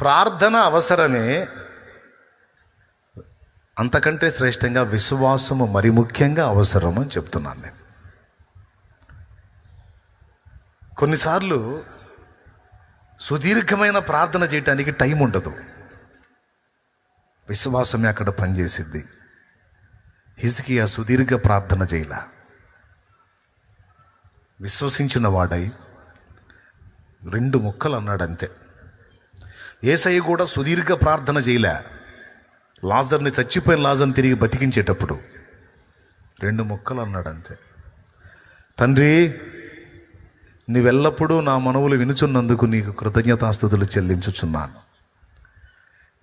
ప్రార్థన అవసరమే. అంతకంటే శ్రేష్టంగా విశ్వాసము మరి ముఖ్యంగా అవసరం అని చెప్తున్నాను నేను. కొన్నిసార్లు సుదీర్ఘమైన ప్రార్థన చేయటానికి టైం ఉండదు. విశ్వాసమే అక్కడ పనిచేసిద్ది. ఆ సుదీర్ఘ ప్రార్థన చేయలా. విశ్వసించిన వాడై రెండు ముక్కలు అన్నాడంతే. ఏసయ్య కూడా సుదీర్ఘ ప్రార్థన చేయలే. లాజర్ని చచ్చిపోయిన లాజర్ని తిరిగి బతికించేటప్పుడు రెండు ముక్కలు అన్నాడు అంతే తండ్రి నీవెల్లప్పుడూ నా మనవులు వినుచున్నందుకు నీకు కృతజ్ఞతాస్థుతులు చెల్లించుచున్నాను.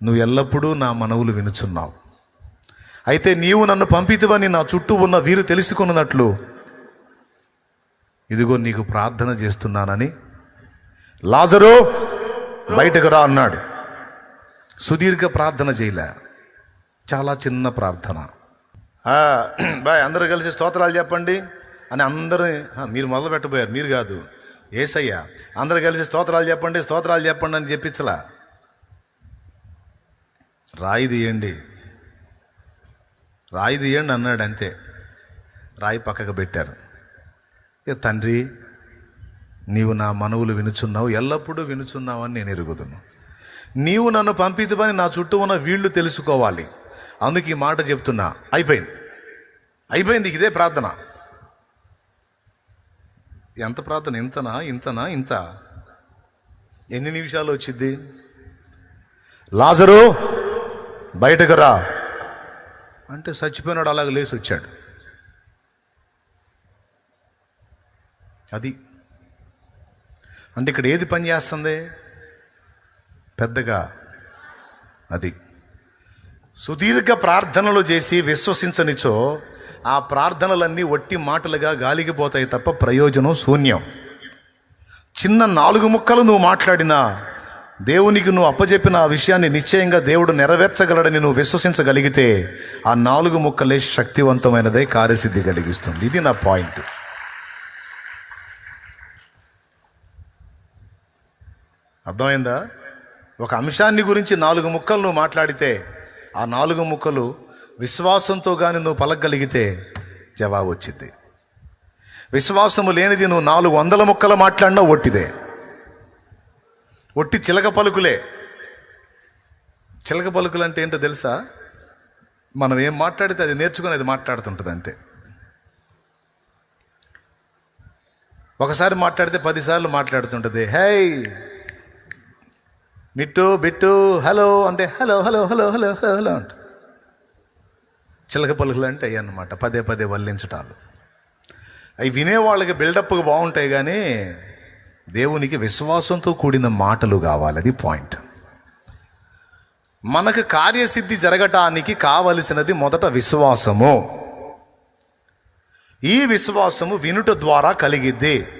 నువ్వు ఎల్లప్పుడూ నా మనవులు వినుచున్నావు. అయితే నీవు నన్ను పంపితివని నా చుట్టూ ఉన్న వీరు తెలుసుకున్నట్లు ఇదిగో నీకు ప్రార్థన చేస్తున్నానని లాజరు బయటకు రా అన్నాడు. సుదీర్ఘ ప్రార్థన చేయలే. చాలా చిన్న ప్రార్థన. బాయ్ అందరూ కలిసి స్తోత్రాలు చెప్పండి అని అందరూ మీరు మొదలు పెట్టబోయారు మీరు కాదు ఏసయ్య అందరూ కలిసి స్తోత్రాలు చెప్పండి స్తోత్రాలు చెప్పండి అని చెప్పించలా. రాయి తీయండి. రాయి తీయండి అన్నాడు అంతే. రాయి పక్కకు పెట్టారు. ఇక తండ్రి నీవు నా మనవులు వినుచున్నావు ఎల్లప్పుడూ వినుచున్నావు అని నేను ఎరుగుదును. నీవు నన్ను పంపిదివని నా చుట్టూ ఉన్న వీళ్ళు తెలుసుకోవాలి. అందుకు ఈ మాట చెప్తున్నా. అయిపోయింది. అయిపోయింది ఇదే ప్రార్థన. ఎంత ప్రార్థన? ఇంతనా? ఇంతనా? ఇంత? ఎన్ని నిమిషాలు వచ్చింది లాజరు బయటకు రా. అంటే చచ్చిపోయినాడు అలాగ లేచి వచ్చాడు. అది అంటే ఇక్కడ ఏది పని చేస్తుంది? పెద్దగా అది సుదీర్ఘ ప్రార్థనలు చేసి విశ్వసించనిచో ఆ ప్రార్థనలన్నీ ఒట్టి మాటలుగా గాలికి పోతాయి తప్ప ప్రయోజనం శూన్యం. చిన్న నాలుగు ముక్కలు నువ్వు మాట్లాడినా దేవునికి నువ్వు అప్పజెప్పిన ఆ విషయాన్ని నిశ్చయంగా దేవుడు నెరవేర్చగలడని నువ్వు విశ్వసించగలిగితే ఆ నాలుగు ముక్కలే శక్తివంతమైనదే కార్యసిద్ధి కలిగిస్తుంది. ఇది నా పాయింట్. అర్థమైందా? ఒక అంశాన్ని గురించి నాలుగు ముక్కలు నువ్వు మాట్లాడితే ఆ నాలుగు ముక్కలు విశ్వాసంతో కానీ నువ్వు పలకగలిగితే జవాబు వచ్చింది విశ్వాసము లేనిది నువ్వు నాలుగు వందల ముక్కలు మాట్లాడినా ఒట్టిదే. ఒట్టి చిలక పలుకులే. చిలక పలుకులు అంటే ఏంటో తెలుసా? మనం ఏం మాట్లాడితే అది నేర్చుకుని అది మాట్లాడుతుంటుంది అంతే. ఒకసారి మాట్లాడితే పదిసార్లు మాట్లాడుతుంటుంది. హే నిట్టు బిట్టు హలో అంటే hello hello hello hello hello hello అంట. చిలక పలుకులు అంటే అయ్యన్నమాట పదే పదే వల్లించటాలు. అవి వినేవాళ్ళకి బిల్డప్గా బాగుంటాయి కానీ దేవునికి విశ్వాసంతో కూడిన మాటలు కావాలి. అది పాయింట్. మనకు కార్యసిద్ధి జరగటానికి కావలసినది మొదట విశ్వాసము. ఈ విశ్వాసము వినుట ద్వారా కలిగిద్ది.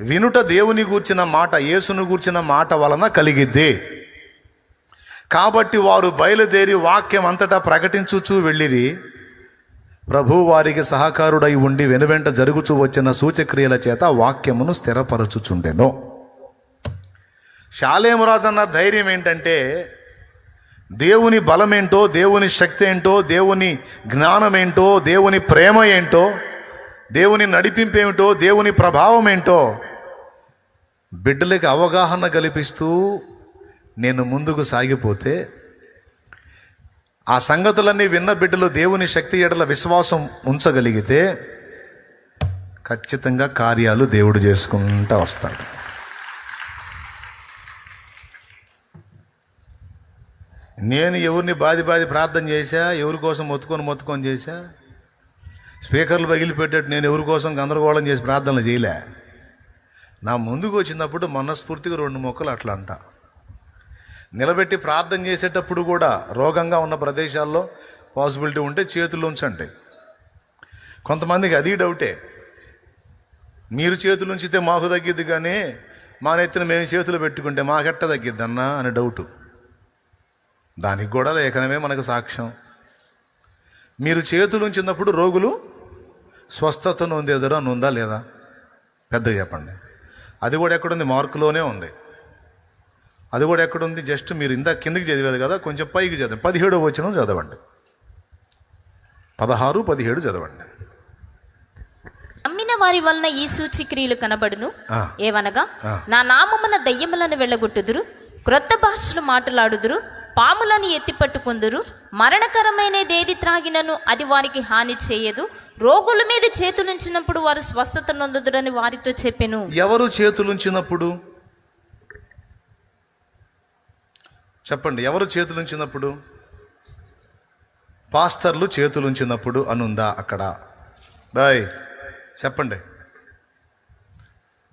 వినుట దేవుని గూర్చిన మాట యేసును గూర్చిన మాట వలన కలిగిద్ది. కాబట్టి వారు బయలుదేరి వాక్యం అంతటా ప్రకటించుచూ వెళ్ళిరి. ప్రభు వారికి సహకారుడై ఉండి వెనువెంట జరుగుచూ వచ్చిన సూచక్రియల చేత వాక్యమును స్థిరపరచుచుండెను. శాలేమరాజు అన్న ధైర్యం ఏంటంటే దేవుని బలమేంటో దేవుని శక్తి ఏంటో దేవుని జ్ఞానం ఏంటో దేవుని ప్రేమ ఏంటో దేవుని నడిపింపేమిటో దేవుని ప్రభావం ఏంటో బిడ్డలకి అవగాహన కల్పిస్తూ నేను ముందుకు సాగిపోతే ఆ సంగతులన్నీ విన్న బిడ్డలు దేవుని శక్తి ఎడల విశ్వాసం ఉంచగలిగితే ఖచ్చితంగా కార్యాలు దేవుడు చేసుకుంటూ వస్తాడు. నేను ఎవరిని బాధి బాధి ప్రార్థన చేశా? ఎవరి కోసం మొత్తుకొని మొత్తుకొని చేశా? స్పీకర్లు పగిలిపెట్టేట్టు నేను ఎవరి కోసం గందరగోళం చేసి ప్రార్థనలు చేయలే. నా ముందుకు వచ్చినప్పుడు మనస్ఫూర్తిగా రెండు మొక్కలు అట్లా అంట. నిలబెట్టి ప్రార్థన చేసేటప్పుడు కూడా రోగంగా ఉన్న ప్రదేశాల్లో పాసిబిలిటీ ఉంటే చేతులు ఉంచండి. కొంతమందికి అది డౌటే. మీరు చేతులు ఉంచితే మాకు తగ్గిద్ది కానీ మా నెత్తిన మేము చేతులు పెట్టుకుంటే మాకెట్ట తగ్గిద్దన్నా అని డౌటు. దానికి కూడా లేఖనమే మనకు సాక్ష్యం. మీరు చేతులు ఉంచినప్పుడు రోగులు స్వస్థత నొందేదరో అని ఉందా లేదా? పెద్దగా చెప్పండి. అది కూడా ఎక్కడుంది? మార్కులోనే ఉంది. అది కూడా ఎక్కడుంది? జస్ట్ మీరు ఇందాక కిందకి చదివేది కదా కొంచెం పైకి చదవండి. పదిహేడో వచ్చిన చదవండి. పదహారు పదిహేడు చదవండి. నమ్మిన వారి వలన ఈ సూచిక్రియలు కనబడును. ఏవనగా. నా నామమున దయ్యములను వెళ్ళగొట్టుదురు క్రొత్త భాషలు మాట్లాడుదురు పాములను ఎత్తిపట్టుకుందరు. మరణకరమైనదేది త్రాగినను అది వారికి హాని చేయదు. రోగుల మీద చేతులుంచినప్పుడు వారు స్వస్థత నొందుదురని వారితో చెప్పెను. ఎవరు చేతులుంచినప్పుడు? చెప్పండి ఎవరు చేతులుంచినప్పుడు? పాస్టర్లు చేతులుంచినప్పుడు అనుందా అక్కడ? బాయ్ చెప్పండి.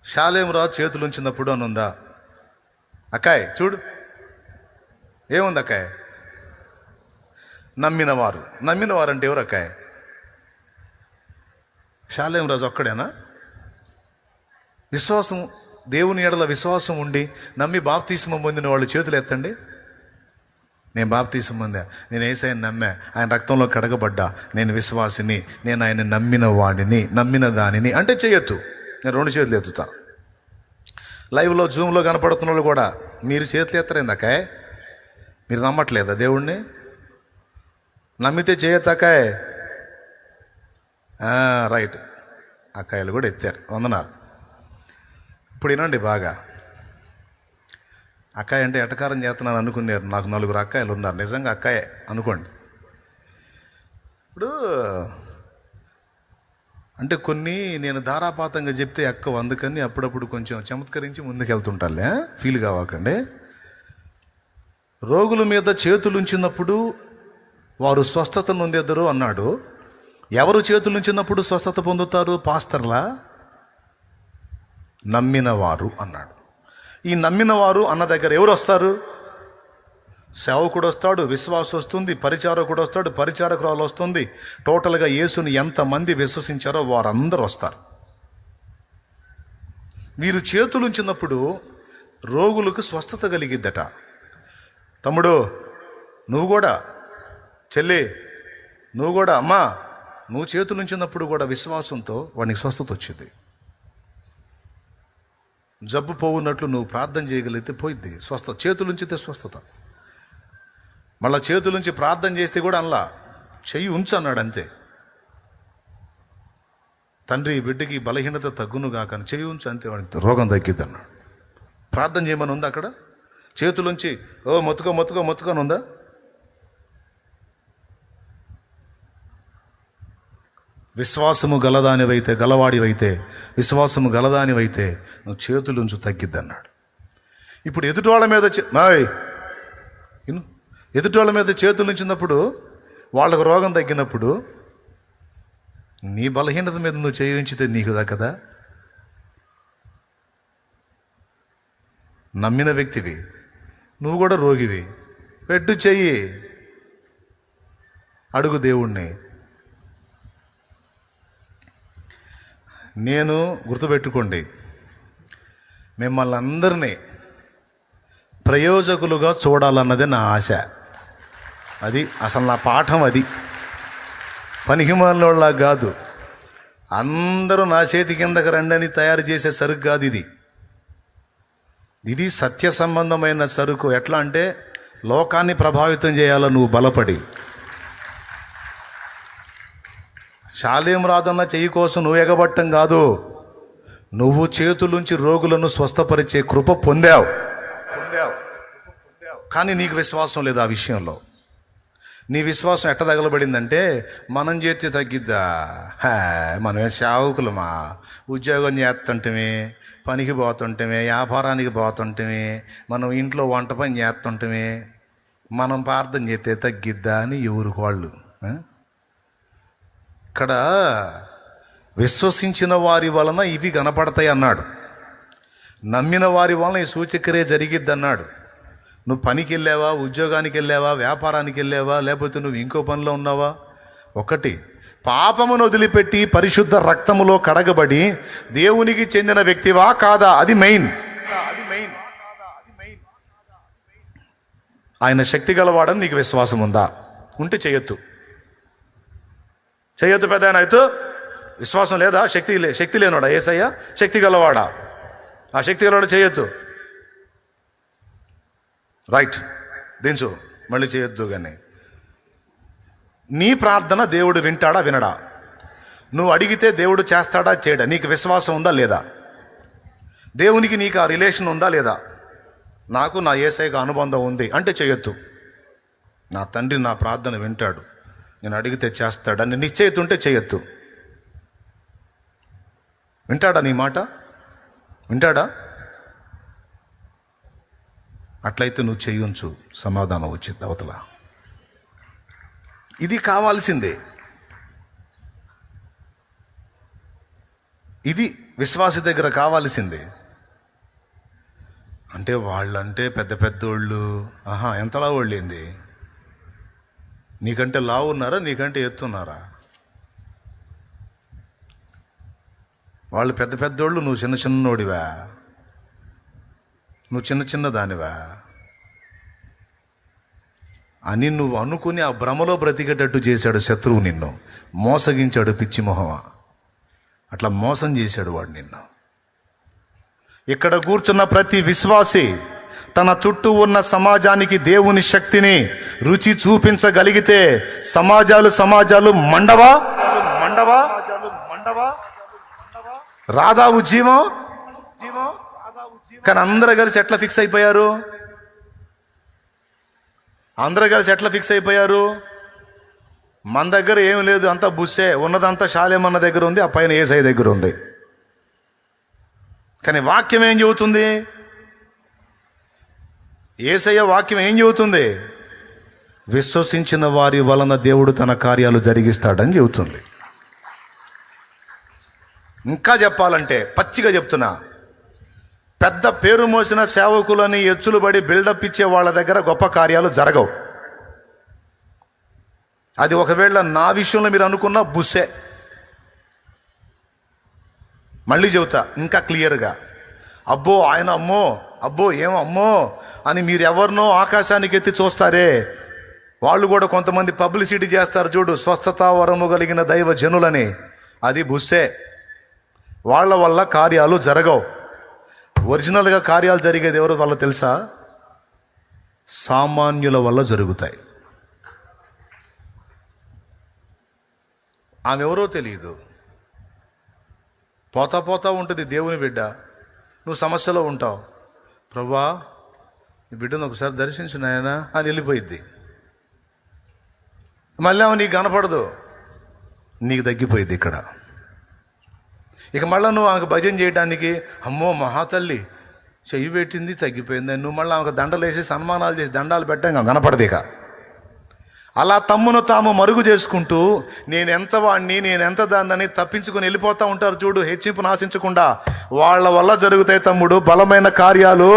శాలేమరావు చేతులుంచినప్పుడు అనుందా? అక్కాయ్ చూడు. ఏముంది అక్కాయ్ నమ్మినవారు. నమ్మినవారు అంటే ఎవరు అక్కాయ్ శాలేమరాజు ఒక్కడేనా? విశ్వాసం దేవుని ఎడల విశ్వాసం ఉండి నమ్మి బాప్తీసం పొందిన వాళ్ళు చేతులు ఎత్తండి. నేను బాప్తీసం పొందా. నేను ఏసైన నమ్మా. ఆయన రక్తంలో కడగబడ్డా. నేను విశ్వాసిని. నేను ఆయన నమ్మిన వాడిని నమ్మిన దానిని. అంటే చేయొద్దు. నేను రెండు చేతులు ఎత్తుతా. లైవ్లో జూమ్లో కనపడుతున్న వాళ్ళు కూడా మీరు చేతులు ఎత్తరేందాకాయ్ మీరు నమ్మట్లేదా దేవుణ్ణి? నమ్మితే చేయొత్తాకాయ్ రైట్. అక్కాయలు కూడా ఎత్తారు. వందనాలు. ఇప్పుడు వినండి బాగా. అక్కాయ అంటే ఎటకారం చేస్తున్నాను అనుకున్నారు. నాకు నలుగురు అక్కాయలు ఉన్నారు. నిజంగా అక్కాయే అనుకోండి. ఇప్పుడు అంటే కొన్ని నేను ధారాపాతంగా చెప్తే ఎక్కువ అందుకని అప్పుడప్పుడు కొంచెం చమత్కరించి ముందుకెళ్తుంటాలే ఫీల్ కావాకండి. రోగుల మీద చేతులుంచినప్పుడు వారు స్వస్థత నొందెదరు అన్నాడు. ఎవరు చేతులుంచినప్పుడు స్వస్థత పొందుతారు? పాస్టర్లా? నమ్మినవారు అన్నాడు. ఈ నమ్మినవారు అన్న దగ్గర ఎవరు వస్తారు సేవకుడు వస్తాడు విశ్వాసం వస్తుంది పరిచారకుడు వస్తాడు పరిచారకురాలు వస్తుంది టోటల్గా యేసుని ఎంతమంది విశ్వసించారో వారందరూ వస్తారు వీరు చేతులుంచినప్పుడు రోగులకు స్వస్థత కలిగిద్దట. తమ్ముడు నువ్వు కూడా చెల్లి నువ్వు కూడా అమ్మా నువ్వు చేతులు ఉంచినప్పుడు కూడా విశ్వాసంతో వాడికి స్వస్థత వచ్చింది. జబ్బు పోవున్నట్లు నువ్వు ప్రార్థన చేయగలిగితే పోయిద్ది. స్వస్థ చేతులుంచితే స్వస్థత. మళ్ళా చేతులుంచి ప్రార్థన చేస్తే కూడా అలా చెయ్యి ఉంచు అన్నాడు అంతే. తండ్రి బిడ్డకి బలహీనత తగ్గును కాకని చెయ్యి ఉంచు అంతే వాడికి రోగం తగ్గిద్ది అన్నాడు ప్రార్థన చేయమని ఉందా అక్కడ? చేతులుంచి ఓ మొత్తుకో మొత్తుకో మొత్తుకొని ఉందా? విశ్వాసము గలదానివైతే గలవాడివైతే విశ్వాసము గలదానివైతే నువ్వు చేతులుంచు తగ్గిద్ది అన్నాడు ఇప్పుడు ఎదుటివాళ్ళ మీద మాయ్ ఇను. ఎదుటివాళ్ళ మీద చేతులుంచినప్పుడు వాళ్ళకు రోగం తగ్గినప్పుడు నీ బలహీనత మీద నువ్వు చేయించితే నీకు దక్కదా నమ్మిన వ్యక్తివి నువ్వు కూడా రోగివి. పెట్టు చెయ్యి. అడుగు దేవుణ్ణి. నేను గుర్తుపెట్టుకోండి మిమ్మల్ని అందరినీ ప్రయోజకులుగా చూడాలన్నది నా ఆశ. అది అసలు నా పాఠం అది. పనికిమాలినోళ్ళ కాదు. అందరూ నా చేతి కిందకి రండి అని తయారు చేసే సరుకు కాదు ఇది. ఇది సత్య సంబంధమైన సరుకు. ఎట్లా అంటే లోకాన్ని ప్రభావితం చేయాలో నువ్వు బలపడి. శాలేం రాదన్న చెయ్యి కోసం నువ్వు ఎగబట్టం కాదు. నువ్వు చేతులుంచి రోగులను స్వస్థపరిచే కృప పొందావు. పొందావు. కానీ నీకు విశ్వాసం లేదు ఆ విషయంలో. నీ విశ్వాసం ఎట్ట తగలబడిందంటే మనం చేతి తగ్గిద్దా? హే మనమే సేవకులమా ఉద్యోగం చేస్తుంటమే. పనికి పోతుంటమే వ్యాపారానికి పోతుంటమే మనం ఇంట్లో వంట పని చేస్తుంటమే మనం ప్రార్థన చేస్తే తగ్గిద్దా అని ఎవరికి వాళ్ళు ఇక్కడ విశ్వసించిన వారి వలన ఇవి కనపడతాయి అన్నాడు. నమ్మిన వారి వలన ఈ సూచక్రియ జరిగిద్ది అన్నాడు నువ్వు పనికి వెళ్ళావా ఉద్యోగానికి వెళ్ళావా వ్యాపారానికి వెళ్ళావా లేకపోతే నువ్వు ఇంకో పనిలో ఉన్నావా? ఒకటి పాపమును వదిలిపెట్టి పరిశుద్ధ రక్తములో కడగబడి దేవునికి చెందిన వ్యక్తివా కాదా? అది మెయిన్. అది మెయిన్. ఆయన శక్తి గలవాడని నీకు విశ్వాసం ఉందా? ఉంటే చేయొద్దు. చేయొద్దు పెద్ద ఆయన అయితే? విశ్వాసం లేదా? శక్తి లే శక్తి లేనోడా? ఏసయ్య? శక్తి గలవాడా? ఆ శక్తి గలవాడు చేయొద్దు. రైట్. దించు. మళ్ళీ చేయొద్దు కానీ నీ ప్రార్థన దేవుడు వింటాడా వినడా? నువ్వు అడిగితే దేవుడు చేస్తాడా చేయడా? నీకు విశ్వాసం ఉందా లేదా? దేవునికి నీకు ఆ రిలేషన్ ఉందా లేదా? నాకు నా ఏసైకి అనుబంధం ఉంది అంటే చేయొద్దు. నా తండ్రి నా ప్రార్థన వింటాడు. నేను అడిగితే చేస్తాడని నిశ్చయిత ఉంటే చేయొద్దు. వింటాడా నీ మాట? వింటాడా? అట్లయితే నువ్వు చేయించు. సమాధానం వచ్చింది అవతల. ఇది కావాల్సిందే. ఇది విశ్వాస దగ్గర కావాల్సిందే. అంటే వాళ్ళంటే పెద్ద పెద్దోళ్ళు. ఆహా ఎంతలా వాళ్ళేంది నీకంటే లావు ఉన్నారా? నీకంటే ఎత్తున్నారా వాళ్ళు పెద్ద పెద్దోళ్ళు నువ్వు చిన్న చిన్నోడివా? నువ్వు చిన్న చిన్న దానివా అని నువ్వు అనుకుని ఆ భ్రమలో బ్రతికేటట్టు చేశాడు శత్రువు నిన్ను. మోసగించాడు పిచ్చి మొహమా. అట్లా మోసం చేశాడు వాడు నిన్ను. ఇక్కడ కూర్చున్న ప్రతి విశ్వాసి తన చుట్టూ ఉన్న సమాజానికి దేవుని శక్తిని రుచి చూపించగలిగితే సమాజాలు సమాజాలు మండవా? మండవా? మండవా రాధా ఉజ్జీవం కానీ అందరూ కలిసి ఎట్లా ఫిక్స్ అయిపోయారు? అందరూ కలిసి ఎట్లా ఫిక్స్ అయిపోయారు? మన దగ్గర ఏం లేదు అంతా బుస్సే. ఉన్నదంతా శాలేమన్న దగ్గర ఉంది ఆ పైన ఏసై దగ్గర ఉంది. కానీ వాక్యం ఏం చెబుతుంది? ఏసయ్య వాక్యం ఏం చెబుతుంది? విశ్వసించిన వారి వలన దేవుడు తన కార్యాలు జరిగిస్తాడని చెబుతుంది. ఇంకా చెప్పాలంటే పచ్చిగా చెప్తున్నా. పెద్ద పేరు మోసిన సేవకులని ఎచ్చులు పడి బిల్డప్ ఇచ్చే వాళ్ళ దగ్గర గొప్ప కార్యాలు జరగవు. అది ఒకవేళ నా విషయంలో మీరు అనుకున్న బుస్సే మళ్ళీ చెబుతా ఇంకా క్లియర్గా. అబ్బో ఆయన అమ్మో అబ్బో ఏం అమ్మో అని మీరు ఎవరినో ఆకాశానికి ఎత్తి చూస్తారే. వాళ్ళు కూడా కొంతమంది పబ్లిసిటీ చేస్తారు చూడు స్వస్థత వరము కలిగిన దైవ జనులని. అది బుస్సే వాళ్ళ వల్ల కార్యాలు జరగవు. ఒరిజినల్గా కార్యాలు జరిగేది ఎవరు వల్ల తెలుసా? సామాన్యుల వల్ల జరుగుతాయి. ఆమె ఎవరో తెలియదు. పోతా పోతా ఉంటుంది దేవుని బిడ్డ. నువ్వు సమస్యలో ఉంటావు. ప్రభా ఈ బిడ్డను ఒకసారి దర్శించినాయనా అని వెళ్ళిపోయిద్ది. మళ్ళీ ఆమె నీకు కనపడదు. నీకు తగ్గిపోయింది ఇక్కడ. ఇక మళ్ళీ నువ్వు ఆమెకు భజన చేయడానికి అమ్మో మహాతల్లి చెయ్యి పెట్టింది తగ్గిపోయింది. నువ్వు మళ్ళీ ఆమెకు దండలు వేసి సన్మానాలు చేసి దండాలు పెట్టాం కనపడదు ఇక. అలా తమ్మును తాము మరుగు చేసుకుంటూ నేను ఎంత వాడిని నేను ఎంత దాన్ని తప్పించుకొని వెళ్ళిపోతా ఉంటారు చూడు హెచ్చింపు నాశించకుండా వాళ్ళ వల్ల జరుగుతాయి తమ్ముడు బలమైన కార్యాలు.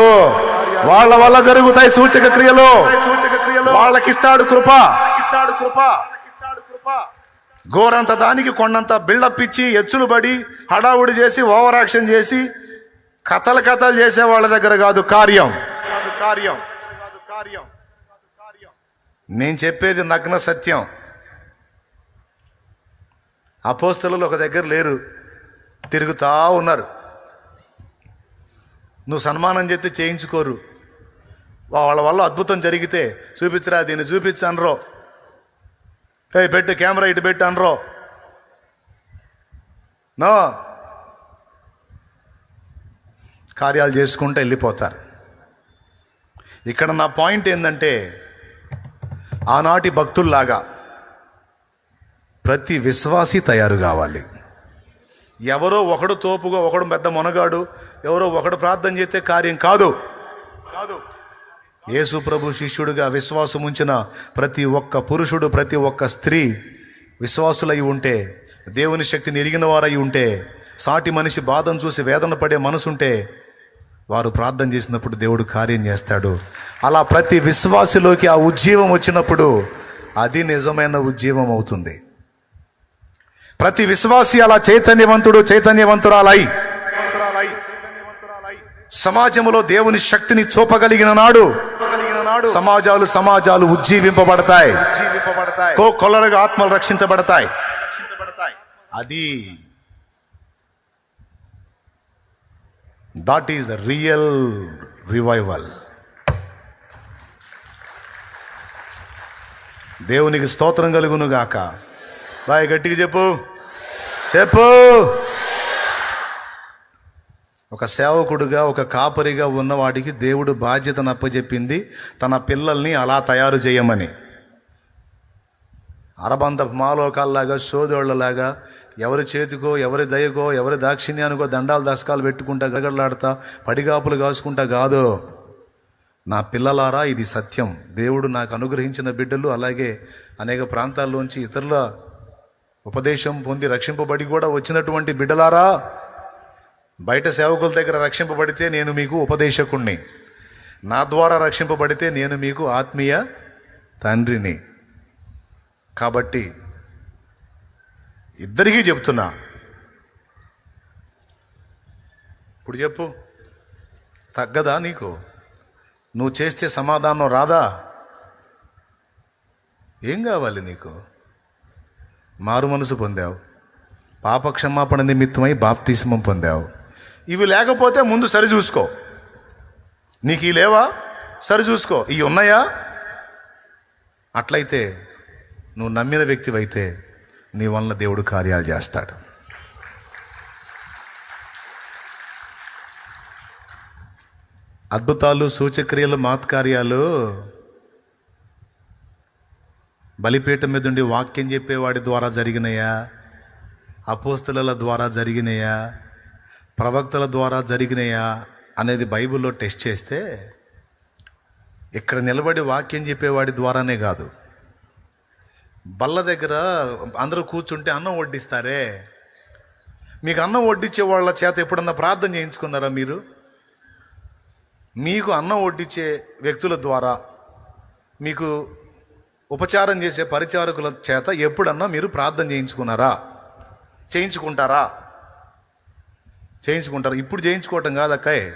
వాళ్ళ వల్ల జరుగుతాయి సూచక క్రియలు. సూచక క్రియలు వాళ్ళకిస్తాడు కృప ఇస్తాడు కృప. గోరంత దానికి కొండంత బిల్డప్ ఇచ్చి ఎచ్చులు పడి హడావుడి చేసి ఓవర్ యాక్షన్ చేసి కథలు కథలు చేసే వాళ్ళ దగ్గర కాదు కార్యం. కాదు కార్యం. కార్యం. నేను చెప్పేది నగ్న సత్యం. అపోస్తలు ఒక దగ్గర లేరు. తిరుగుతా ఉన్నారు. నువ్వు సన్మానం చేస్తే చేయించుకోరు. వాళ్ళ వల్ల అద్భుతం జరిగితే చూపించరా దీన్ని చూపించనరో. ఏ పెట్టు కెమెరా ఇటు పెట్టు అనరో. నో. కార్యాలు చేసుకుంటూ వెళ్ళిపోతారు. ఇక్కడ నా పాయింట్ ఏంటంటే ఆనాటి భక్తుల్లాగా ప్రతి విశ్వాసి తయారు కావాలి. ఎవరో ఒకడు తోపుగా ఒకడు పెద్ద మునగాడు ఎవరో ఒకడు ప్రార్థన చేస్తే కార్యం కాదు. యేసు ప్రభు శిష్యుడిగా విశ్వాసం ఉంచిన ప్రతి ఒక్క పురుషుడు ప్రతి ఒక్క స్త్రీ విశ్వాసులై ఉంటే దేవుని శక్తిని ఎరిగిన వారై ఉంటే సాటి మనిషి బాధను చూసి వేదన పడే మనసుంటే వారు ప్రార్థన చేసినప్పుడు దేవుడు కార్యం చేస్తాడు. అలా ప్రతి విశ్వాసిలోకి ఆ ఉజ్జీవం వచ్చినప్పుడు అది నిజమైన ఉజ్జీవం అవుతుంది. ప్రతి విశ్వాసి అలా చైతన్యవంతుడు చైతన్యవంతురాలై సమాజంలో దేవుని శక్తిని చూపగలిగిన నాడు సమాజాలు సమాజాలు ఉజ్జీవింపబడతాయి. కో కొల్లరగా ఆత్మలు రక్షించబడతాయి. అది that is the real revival దేవునికి స్తోత్రం కలుగును గాక. బాయ్ గట్టిగా చెప్పు. చెప్పు. ఒక సేవకుడుగా ఒక కాపరిగా ఉన్నవాడికి దేవుడు బాధ్యతను అప్పచెప్పింది తన పిల్లల్ని అలా తయారు చేయమని. అరబంద మాలోకాల్లాగా సోదరులలాగా ఎవరి చేతికో ఎవరి దయకో ఎవరి దాక్షిణ్యానికో దండాలు దశకాలు పెట్టుకుంటా గడగడలాడతా పడిగాపులు కాసుకుంటా కాదు. నా పిల్లలారా ఇది సత్యం. దేవుడు నాకు అనుగ్రహించిన బిడ్డలు అలాగే అనేక ప్రాంతాల్లోంచి ఇతరుల ఉపదేశం పొంది రక్షింపబడి కూడా వచ్చినటువంటి బిడ్డలారా. బయట సేవకుల దగ్గర రక్షింపబడితే నేను మీకు ఉపదేశకుణ్ణి. నా ద్వారా రక్షింపబడితే నేను మీకు ఆత్మీయ తండ్రిని. కాబట్టి ఇద్దరికీ చెప్తున్నా. ఇప్పుడు చెప్పు. తగ్గదా నీకు? నువ్వు చేస్తే సమాధానం రాదా? ఏం కావాలి నీకు? మారు మనసు పొందావు. పాప క్షమాపణ నిమిత్తమై బాప్తిస్మం పొందావు. ఇవి లేకపోతే ముందు సరి చూసుకో. నీకు ఈ లేవా? సరి చూసుకో. ఇవి ఉన్నాయా? అట్లయితే నువ్వు నమ్మిన వ్యక్తివైతే నీ వల్ల దేవుడు కార్యాలు చేస్తాడు. అద్భుతాలు సూచక్రియలు మాత్కార్యాలు బలిపీఠం మీద ఉండి వాక్యం చెప్పేవాడి ద్వారా జరిగినాయా? అపోస్తుల ద్వారా జరిగినాయా? ప్రవక్తల ద్వారా జరిగినాయా అనేది బైబిల్లో టెస్ట్ చేస్తే ఇక్కడ నిలబడి వాక్యం చెప్పేవాడి ద్వారానే కాదు. బల్ల దగ్గర అందరూ కూర్చుంటే అన్నం వడ్డిస్తారే? మీకు అన్నం వడ్డించే వాళ్ళ చేత ఎప్పుడన్నా ప్రార్థన చేయించుకున్నారా మీరు? మీకు అన్నం వడ్డించే వ్యక్తుల ద్వారా మీకు ఉపచారం చేసే పరిచారకుల చేత ఎప్పుడన్నా మీరు ప్రార్థన చేయించుకున్నారా? చేయించుకుంటారా? చేయించుకుంటారు. ఇప్పుడు చేయించుకోవటం కాదక్కాయ్.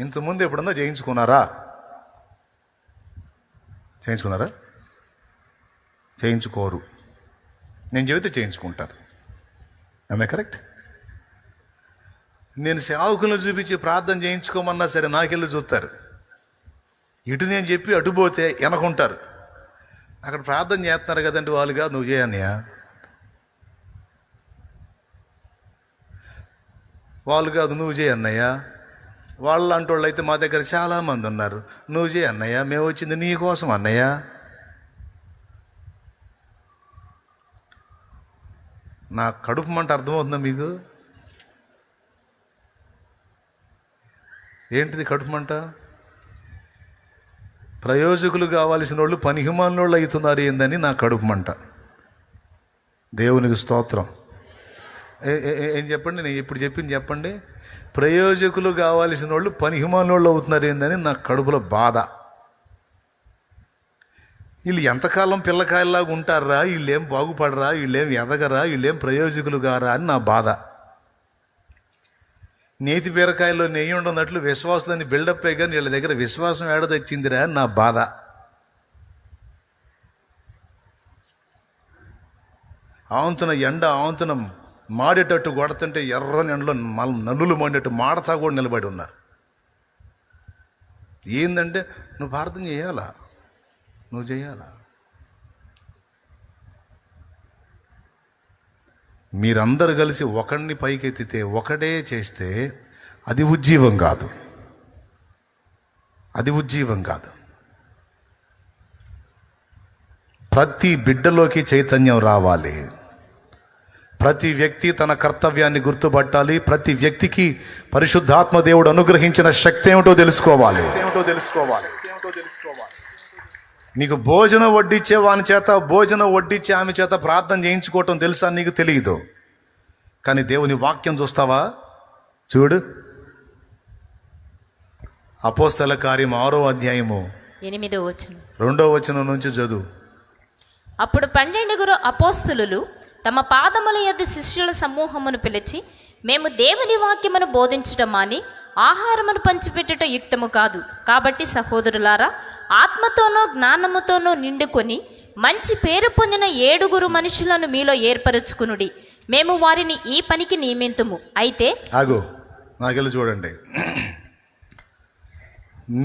ఇంతకుముందు ఎప్పుడన్నా చేయించుకున్నారా? చేయించుకున్నారా? చేయించుకోరు. నేను చెబితే చేయించుకుంటారు. ఆమె కరెక్ట్ నేను సేవకులను చూపించి ప్రార్థన చేయించుకోమన్నా సరే నాకెళ్ళి చూస్తారు. ఇటు నేను చెప్పి అటుపోతే వెనకుంటారు. అక్కడ ప్రార్థన చేస్తున్నారు కదండి వాళ్ళు కాదు నువ్వు చేయన్నయ్యా? వాళ్ళు కాదు నువ్వు చేయి అన్నయ్య. వాళ్ళు అంటోళ్ళు అయితే మా దగ్గర చాలామంది ఉన్నారు. నువ్వు చేయి అన్నయ్య మేము వచ్చింది నీ కోసం అన్నయ్య. నా కడుపు మంట అర్థమవుతుందా మీకు? ఏంటిది కడుపు మంట? ప్రయోజకులు కావాల్సిన వాళ్ళు పనిహిమానులు అవుతున్నారు ఏందని నా కడుపు మంట. దేవునికి స్తోత్రం. ఏ- ఏం చెప్పండి? నేను ఇప్పుడు చెప్పింది చెప్పండి. ప్రయోజకులు కావాల్సిన వాళ్ళు పనిహిమానులు అవుతున్నారు ఏందని నా కడుపులో బాధ. వీళ్ళు ఎంతకాలం పిల్లకాయల్లాగా ఉంటారా? వీళ్ళేం బాగుపడరా? వీళ్ళేం ఎదగరా? వీళ్ళేం ప్రయోజకులు గారా అని నా బాధ. నేతి బీరకాయలో నెయ్యి ఉండనట్లు విశ్వాసులని బిల్డప్ కానీ వీళ్ళ దగ్గర విశ్వాసం ఏడదొచ్చిందిరా అని నా బాధ. ఆవంతున ఎండ ఆవంతున మాడేటట్టు కొడుతుంటే ఎర్రని ఎండలో మల్ నల్లులు మండేట్టు మాడతా కూడా నిలబడి ఉన్నారు. ఏందంటే నువ్వు ప్రార్థన చేయాలా? నువ్వు చేయాలా? మీరందరూ కలిసి ఒకడిని పైకెత్తితే ఒకడే చేస్తే అది ఉజ్జీవం కాదు. అది ఉజ్జీవం కాదు. ప్రతి బిడ్డలోకి చైతన్యం రావాలి. ప్రతి వ్యక్తి తన కర్తవ్యాన్ని గుర్తుపట్టాలి. ప్రతి వ్యక్తికి పరిశుద్ధాత్మ దేవుడు అనుగ్రహించిన శక్తి ఏమిటో తెలుసుకోవాలి. ఏమిటో తెలుసుకోవాలి. నీకు భోజనం వడ్డించే వాని చేత భోజనం వడ్డించే ఆమె చేత ప్రార్థన చేయించుకోవటం తెలుసా నీకు తెలియదు. కానీ దేవుని వాక్యం చూస్తావా? చూడు. అపోస్తల కార్యం ఆరో అధ్యాయము. ఎనిమిదో వచనం. రెండో వచనం నుంచి చదువు. అప్పుడు పన్నెండుగురు అపోస్తులు తమ పాదముల యొద్ద శిష్యుల సమూహమును పిలిచి మేము దేవుని వాక్యమును బోధించటం అని ఆహారమును పంచిపెట్టుట యుక్తము కాదు. కాబట్టి సహోదరులారా ఆత్మతోనో జ్ఞానముతోనో నిండుకొని మంచి పేరు పొందిన ఏడుగురు మనుషులను మీలో ఏర్పరచుకునుడి. మేము వారిని ఈ పనికి నియమింతుము. అయితే ఆగు నాకెళ్ళి చూడండి.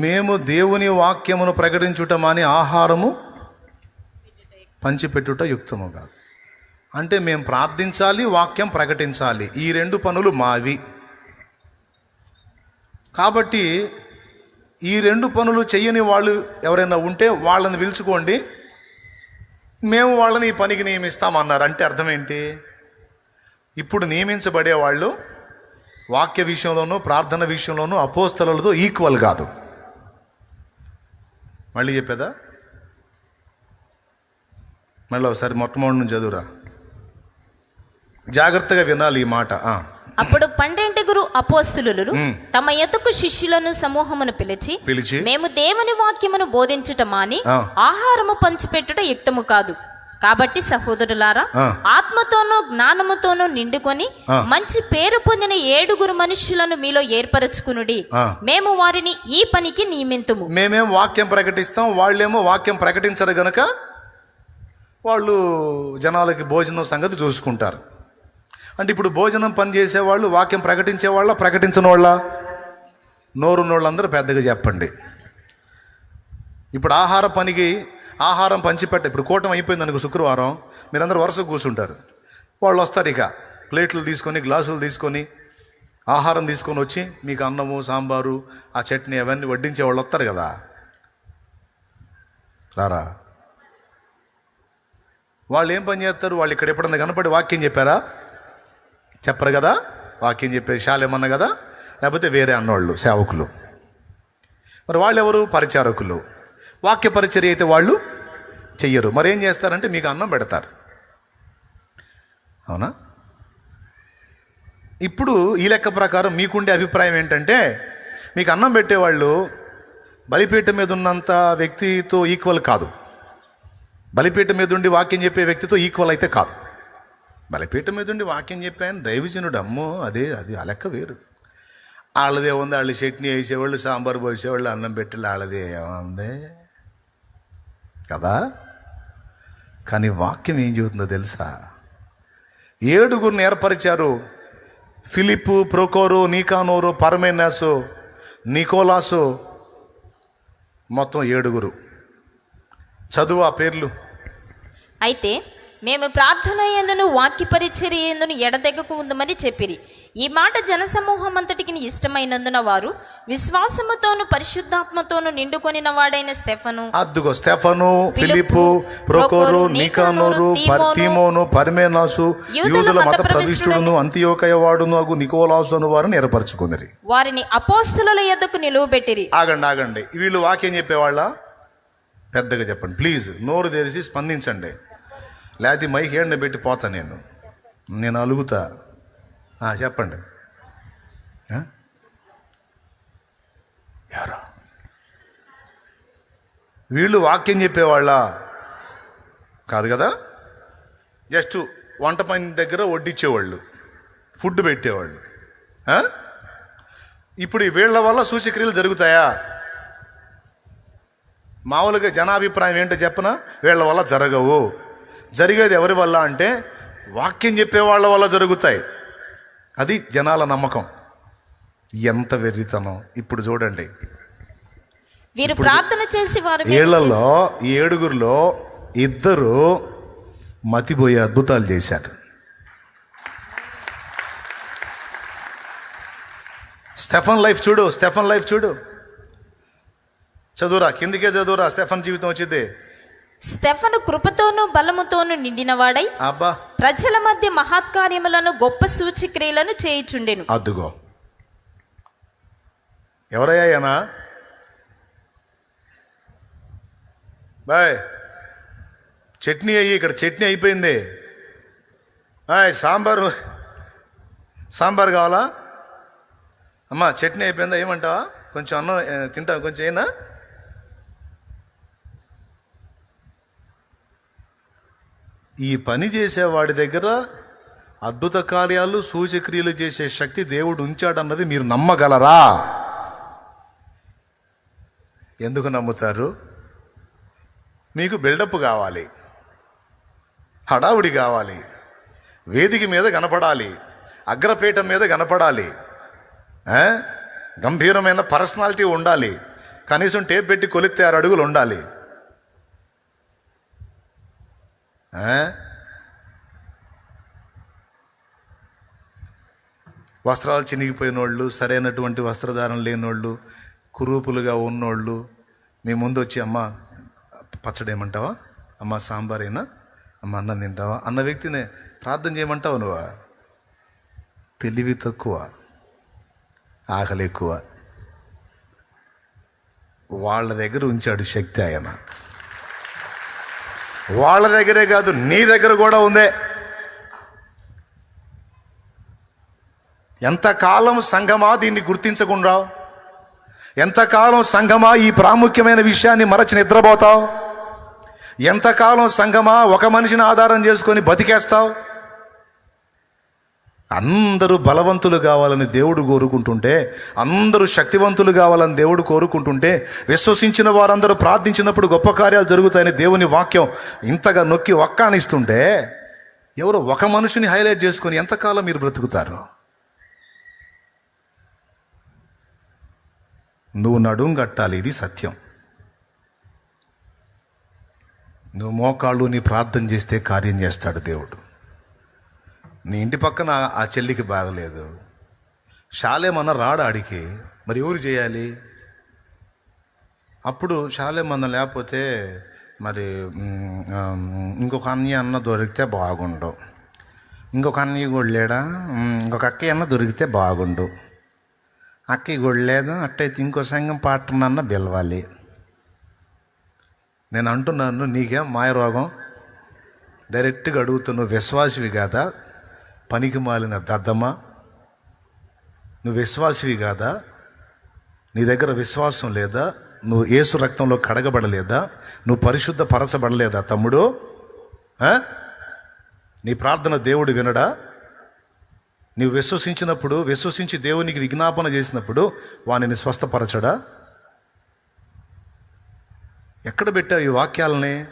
మేము దేవుని వాక్యమును ప్రకటించుటమని ఆహారము పంచిపెట్టుట యుక్తము కాదు. అంటే మేము ప్రార్థించాలి వాక్యం ప్రకటించాలి. ఈ రెండు పనులు మావి. కాబట్టి ఈ రెండు పనులు చేయని వాళ్ళు ఎవరైనా ఉంటే వాళ్ళని పిలుచుకోండి. మేము వాళ్ళని ఈ పనికి నియమిస్తామన్నారు అంటే అర్థం ఏంటి? ఇప్పుడు నియమించబడే వాళ్ళు వాక్య విషయంలోనూ ప్రార్థన విషయంలోనూ అపోస్తలతో ఈక్వల్ కాదు. మళ్ళీ చెప్పేదా? మళ్ళీ ఒకసారి మొట్టమొదటి నుంచి చదువురా. జాగ్రత్తగా వినాలి ఈ మాట. అప్పుడు పన్నెండుగురు అపోస్తులు తమ ఎతుకు శిష్యులను సమూహమును పిలిచి పిలిచి మేము దేవుని వాక్యమును బోధించుట మాని. ఆహారము పంచిపెట్టుట యుక్తము కాదు కాబట్టి సహోదరులారా. ఆత్మతోనూ జ్ఞానముతోనూ నిండుకొని. మంచి పేరు పొందిన ఏడుగురు మనుష్యులను మీలో ఏర్పరచుకునుడి. మేము వారిని ఈ పనికి నియమింతుము మేమేం వాక్యం ప్రకటిస్తాం వాళ్ళేమో వాక్యం ప్రకటించరు గనక వాళ్ళు జనాలకి భోజనం సంగతి చూసుకుంటారు అంటే ఇప్పుడు భోజనం పని చేసేవాళ్ళు వాక్యం ప్రకటించే వాళ్ళ ప్రకటించిన వాళ్ళ నోరున్నోళ్ళందరూ పెద్దగా చెప్పండి. ఇప్పుడు ఆహార పనికి ఆహారం పంచిపెట్ట ఇప్పుడు కూటం అయిపోయింది అనుకో శుక్రవారం మీరందరూ వరుస కూర్చుంటారు. వాళ్ళు వస్తారు ఇక ప్లేట్లు తీసుకొని గ్లాసులు తీసుకొని ఆహారం తీసుకొని వచ్చి మీకు అన్నము సాంబారు ఆ చట్నీ అవన్నీ వడ్డించే వాళ్ళు వస్తారు కదా. రారా? వాళ్ళు ఏం పని చేస్తారు? వాళ్ళు ఇక్కడ ఎప్పుడన్నా కనపడి వాక్యం చెప్పారా? చెప్పరు కదా? వాక్యం చెప్పేది శాలేమన్న కదా? లేకపోతే వేరే అన్నోళ్ళు సేవకులు. మరి వాళ్ళు ఎవరు పరిచారకులు. వాక్య పరిచర్య అయితే వాళ్ళు చెయ్యరు. మరి ఏం చేస్తారంటే మీకు అన్నం పెడతారు. అవునా? ఇప్పుడు ఈ లెక్క ప్రకారం మీకుండే అభిప్రాయం ఏంటంటే మీకు అన్నం పెట్టేవాళ్ళు బలిపీఠం మీద ఉన్నంత వ్యక్తితో ఈక్వల్ కాదు. బలిపీఠం మీద ఉండి వాక్యం చెప్పే వ్యక్తితో ఈక్వల్ అయితే కాదు. బలపీఠం మీద ఉండి వాక్యం చెప్పాను దైవజనుడు అమ్మో అదే అది ఆ లెక్క వేరు. వాళ్ళదే ఉంది వాళ్ళు చట్నీ వేసేవాళ్ళు సాంబార్ పోసేవాళ్ళు అన్నం పెట్టాలి వాళ్ళదే ఏముంది? కదా? కానీ వాక్యం ఏం చెబుతుందో తెలుసా? ఏడుగురిని ఏర్పరిచారు ఫిలిప్పు ప్రోకోరు నీకానోరు పరమేనాసు నికోలాసు మొత్తం ఏడుగురు. చదువు ఆ పేర్లు. అయితే మేము ప్రార్థన ఎందును వాక్య పరిచర్య ఎందును ఎడతెగకు ఉందమని చెప్పిరి. ఈ మాట జనసమూహం అంతటికి ఇష్టమైనందున వారు విశ్వాసముతోను పరిశుద్ధాత్మతోను నిండుకొనిన వాడైన స్టెఫను అద్దుగో స్టెఫను ఫిలిప్పు ప్రొకోరు నీకానోరు పర్తీమోను పర్మేనాసు యూదుల మత ప్రవిష్టుడును అంత్యోకయ వాడును అగు నికోలాసు అను వారిని ఏర్పరచుకున్నది వారిని అపోస్తుల ఎద్దకు నిలువబెట్టిరి ఆగండి ఆగండి. వీళ్ళు వాక్యం చెప్పేవాళ్ళ? పెద్దగా చెప్పండి. ప్లీజ్ నోరు తెరిచి స్పందించండి. లేకపోతే మైక్ ఏండ పెట్టి పోతా నేను. నేను అలుగుతా. చెప్పండి. ఎవరో ఎవరు? వీళ్ళు వాక్యం చెప్పేవాళ్ళ? కాదు కదా? జస్ట్ వంట పని దగ్గర వడ్డించేవాళ్ళు ఫుడ్ పెట్టేవాళ్ళు. ఇప్పుడు వీళ్ళ వల్ల సూచక్రియలు జరుగుతాయా? మామూలుగా జనాభిప్రాయం ఏంటో చెప్పనా? వీళ్ళ వల్ల జరగవు. జరిగేది ఎవరి వల్ల అంటే వాక్యం చెప్పే వాళ్ళ వల్ల జరుగుతాయి. అది జనాల నమ్మకం. ఎంత వెర్రితనం. ఇప్పుడు చూడండి. వీరు ప్రార్థన చేసి వారి ఏళ్ళలో ఈ ఏడుగురిలో ఇద్దరు మతిపోయే అద్భుతాలు చేశారు. స్టెఫన్ లైఫ్ చూడు స్టెఫన్ లైఫ్ చూడు. చదువురా కిందికే చదువురా స్టెఫన్ జీవితం వచ్చింది. స్టెఫను కృపతోను బలముతోను నిండినవాడై అబ్బా. ప్రజల మధ్య మహత్కార్యములను గొప్ప సూచక్రియలను చేయుచుండెను. అద్దుగో. ఎవరయ్యా ఈయన? బాయ్. చట్నీ అయ్యి ఇక్కడ చట్నీ అయిపోయింది. బాయ్ సాంబారు. సాంబార్ కావాలా? అమ్మా చట్నీ అయిపోయిందా? ఏమంటావా? కొంచెం అన్నం ఏ, తింటావా? కొంచెం అయినా ఈ పని చేసేవాడి దగ్గర అద్భుత కార్యాలు సూచక్రియలు చేసే శక్తి దేవుడు ఉంచాడన్నది మీరు నమ్మగలరా? ఎందుకు నమ్ముతారు? మీకు బిల్డప్ కావాలి హడావుడి కావాలి వేదిక మీద కనపడాలి అగ్రపీఠం మీద కనపడాలి గంభీరమైన పర్సనాలిటీ ఉండాలి కనీసం టేప్ పెట్టి కొలిస్తే ఆరు అడుగులు ఉండాలి ఆ? వస్త్రాలు చినిగిపోయిన వాళ్ళు సరైనటువంటి వస్త్రధారణ లేనోళ్ళు కురూపులుగా ఉన్నోళ్ళు మీ ముందు వచ్చి అమ్మ పచ్చడి ఏమంటావా అమ్మ సాంబారేనా? అమ్మ అన్నం తింటావా? అన్న వ్యక్తిని ప్రార్థన చేయమంటావు నువ్వు? తెలివి తక్కువ ఆకలి ఎక్కువ. వాళ్ళ దగ్గర ఉంచాడు శక్తి ఆయన. వాళ్ళ దగ్గరే కాదు నీ దగ్గర కూడా ఉందే. ఎంతకాలం సంఘమా దీన్ని గుర్తించకుండా ఎంతకాలం సంఘమా ఈ ప్రాముఖ్యమైన విషయాన్ని మరచి నిద్రపోతావు? ఎంతకాలం సంఘమా ఒక మనిషిని ఆధారం చేసుకొని బతికేస్తావు? అందరూ బలవంతులు కావాలని దేవుడు కోరుకుంటుంటే అందరూ శక్తివంతులు కావాలని దేవుడు కోరుకుంటుంటే విశ్వసించిన వారందరూ ప్రార్థించినప్పుడు గొప్ప కార్యాలు జరుగుతాయని దేవుని వాక్యం ఇంతగా నొక్కి ఒక్కానిస్తుంటే ఎవరు ఒక మనిషిని హైలైట్ చేసుకొని ఎంతకాలం మీరు బ్రతుకుతారు? నువ్వు నడుం కట్టాలి ఇది సత్యం. నువ్వు మోకాళ్ళు నీ ప్రార్థన చేస్తే కార్యం చేస్తాడు దేవుడు. నీ ఇంటి పక్కన ఆ- చెల్లికి బాగలేదు. శాలేమన్న రాడు ఆడికి. మరి ఎవరు చేయాలి? అప్పుడు షాలేమన్న లేకపోతే మరి ఇంకొక అన్నయ్య అన్న దొరికితే బాగుండు. ఇంకొక అన్నయ్య కూడా లేడా? ఇంకొక అక్కయ్య అన్న దొరికితే బాగుండు. అక్కయ్య కూడా లేదా? అట్టయితే ఇంకో సంఘం పాటనన్న పిలవాలి. నేను అంటున్నాను నీకేం మాయ రోగం? డైరెక్ట్గా అడుగుతున్నావు విశ్వాసివి కదా? పనికి మాలిన దద్దమ్మ నువ్వు విశ్వాసివి కాదా? నీ దగ్గర విశ్వాసం లేదా? నువ్వు ఏసు రక్తంలో కడగబడలేదా? నువ్వు పరిశుద్ధ పరచబడలేదా తమ్ముడు? నీ ప్రార్థన దేవుడు వినడా? నీవు విశ్వసించినప్పుడు విశ్వసించి దేవునికి విజ్ఞాపన చేసినప్పుడు వానిని స్వస్థపరచడా? ఎక్కడ పెట్టావు ఈ వాక్యాలని?